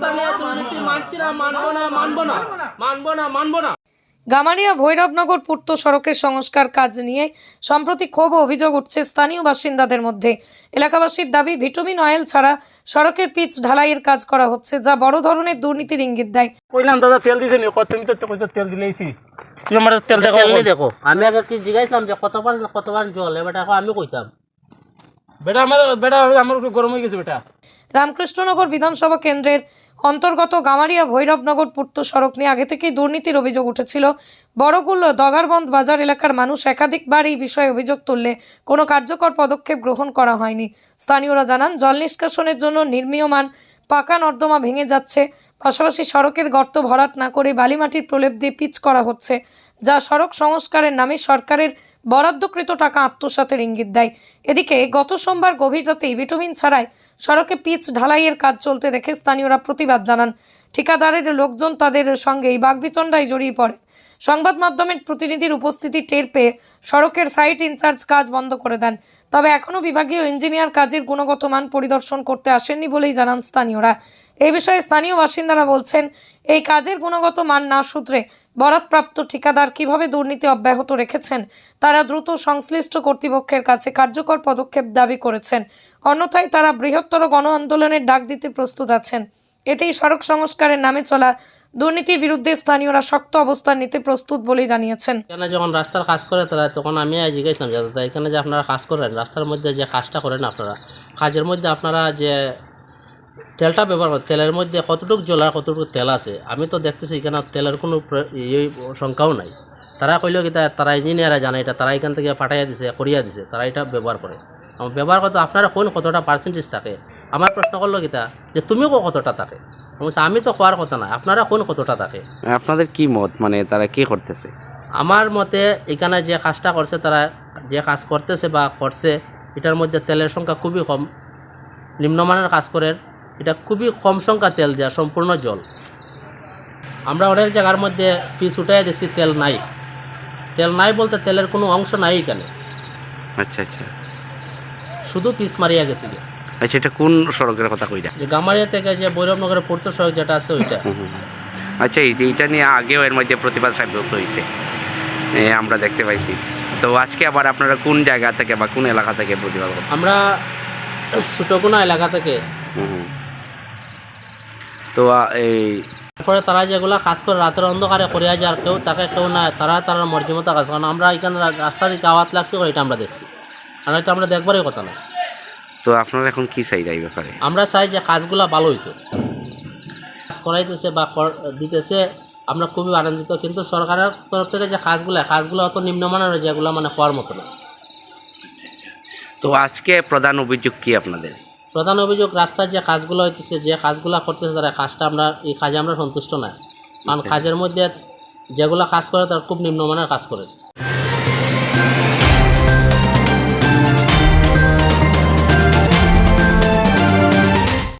স্থানীয় দুর্নীতি মানছি না মানবো না। মানবো না। মানবো না মানবো না। গামারিয়া ভৈরবনগর পূর্ত সড়কের সংস্কার কাজ নিয়ে সম্প্রতি ক্ষোভ অভিযোগ উঠছে স্থানীয় বাসিন্দাদের মধ্যে। এলাকাবাসীর দাবি ভিটামিন অয়েল ছাড়া সড়কের পিচ ঢালাইয়ের কাজ করা হচ্ছে যা বড় ধরনের দুর্নীতির ইঙ্গিত দেয়। কইলাম দাদা তেল তুমি তো তেল দিলেইছি আমার তেল দেখো তেল দেখো। আমি আগে কি জিজ্ঞাসলাম যে কতবার কতবার জল এবার আমি কইতাম। বেটা আমার বেটা আমার গরম হয়ে গেছে বেটা। রামকৃষ্ণনগর বিধানসভা কেন্দ্রের অন্তর্গত গামারিয়া ভৈরবনগর পূর্ত সড়ক নিয়ে আগে থেকেই দুর্নীতির অভিযোগ উঠেছিল। বড়গুলো দগারবন্দ বাজার এলাকার মানুষ একাধিকবার এই বিষয়ে অভিযোগ তুললে কোনো কার্যকর পদক্ষেপ গ্রহণ করা হয়নি। স্থানীয়রা জানান, জল নিষ্কাশনের জন্য নির্মীয়মান পাকা নর্দমা ভেঙে যাচ্ছে। পাশাপাশি সড়কের গর্ত ভরাট না করে বালিমাটির প্রলেপ দিয়ে পিচ করা হচ্ছে, যা সড়ক সংস্কারের নামে সরকারের বরাদ্দকৃত টাকা আত্মসাতের ইঙ্গিত দেয়। এদিকে, গত সোমবার গভীর রাতেই ভিটামিন ছাড়াই সড়কে পিচ ঢালাইয়ের কাজ চলতে দেখে স্থানীয়রা প্রতিবাদ জানান। ঠিকাদারের লোকজন তাদের সঙ্গে এই বাগবিতণ্ডায় জড়িয়ে পড়ে। সংবাদ মাধ্যমের প্রতিনিধির উপস্থিতি টের পেয়ে সড়কের সাইট ইনচার্জ কাজ বন্ধ করে দেন। তবে এখনও বিভাগীয় ইঞ্জিনিয়ার কাজের গুণগত মান পরিদর্শন করতে আসেননি বলেই জানান স্থানীয়রা। এই বিষয়ে স্থানীয় বাসিন্দারা বলছেন, এই কাজের গুণগত মান না সূত্রে বরাদপ্রাপ্ত ঠিকাদার কীভাবে দুর্নীতি অব্যাহত রেখেছেন, তারা দ্রুত সংশ্লিষ্ট কর্তৃপক্ষের কাছে কার্যকর পদক্ষেপ দাবি করেছেন। অন্যথায় তারা বৃহত্তর গণ আন্দোলনের ডাক দিতে প্রস্তুত আছেন। এতেই সড়ক সংস্কারের নামে চলা দুর্নীতির বিরুদ্ধে স্থানীয়রা শক্ত অবস্থান নিতে প্রস্তুত বলেই জানিয়েছেন। এখানে যখন রাস্তার কাজ করে তারা, তখন আমি জিজ্ঞাসলাম যে দাদা এখানে যে আপনারা কাজ করেন, রাস্তার মধ্যে যে কাজটা করেন আপনারা, কাজের মধ্যে আপনারা যে তেলটা ব্যবহার করেন, তেলের মধ্যে কতটুকু জল আর কতটুকু তেল আছে? আমি তো দেখতেছি এখানে তেলের কোনো ইয়ে সংখ্যাও নাই। তারা কইলেও কি তারা ইঞ্জিনিয়াররা জানে এটা, তারা এখান থেকে পাঠাইয়া দিছে, করিয়া দিছে, তারা এটা ব্যবহার করে। ব্যবহার করতে আপনারা কোন কতটা পার্সেন্টেজ থাকে? আমার প্রশ্ন করল কিতা যে তুমিও কতটা থাকে? আমি আমি তো হওয়ার কথা না আপনারা কোন কতটা থাকে? আপনাদের কি মত? মানে তারা কি করতেছে? আমার মতে এখানে যে কাজটা করছে তারা যে কাজ করতেছে বা করছে এটার মধ্যে তেলের সংখ্যা খুবই কম। নিম্নমানের কাজ করেন এটা খুবই কম সংখ্যা তেল দেওয়া সম্পূর্ণ জল। আমরা অনেক জায়গার মধ্যে পিস উঠাই দেখছি তেল নাই। তেল নাই বলতে তেলের কোনো অংশ নাই এখানে। আচ্ছা আচ্ছা। শুধু পিস মারিয়া গেছে গিয়ে। আচ্ছা এটা কোন সড়কের কথা কইরা? যে গামারিয়া থেকে যে বৈরবনগরের পূর্ত সড়ক যেটা আছে ওইটা। আচ্ছা এই এইটা নিয়ে আগেও এর মধ্যে প্রতিবাদ সাব্যস্ত হয়েছে আমরা দেখতে পাইছি। তো আজকে আবার আপনারা কোন জায়গা থেকে বা কোন এলাকা থেকে প্রতিবাদ করছেন? আমরা সুটগুনা এলাকা থেকে। তো এই তারপরে তারা যেগুলা কাজ করে রাতের অন্ধকারে করিয়া যার কেউ তাকে কেউ না তারা তারা মর্জি মতো কাজ কারণ আমরা এখানে রাস্তা দিকে আওয়াত লাগছে এটা আমরা দেখছি। আর এটা আমরা দেখবারই কথা না। তো আপনারা এখন কি চাই এই ব্যাপারে? আমরা চাই যে কাজগুলা ভালো হইতো। কাজ করাইতেছে বা দিতেছে আমরা খুবই আনন্দিত কিন্তু সরকারের তরফ থেকে যে কাজগুলা কাজগুলো অত নিম্নমানের যেগুলো মানে হওয়ার মতো না। তো আজকে প্রধান অভিযোগ কি আপনাদের? প্রধান অভিযোগ রাস্তার যে কাজগুলো হইতেছে যে কাজগুলো করতেছে তারা কাজটা আমরা এই কাজে আমরা সন্তুষ্ট না। কারণ কাজের মধ্যে যেগুলো কাজ করে তার খুব নিম্নমানের কাজ করে।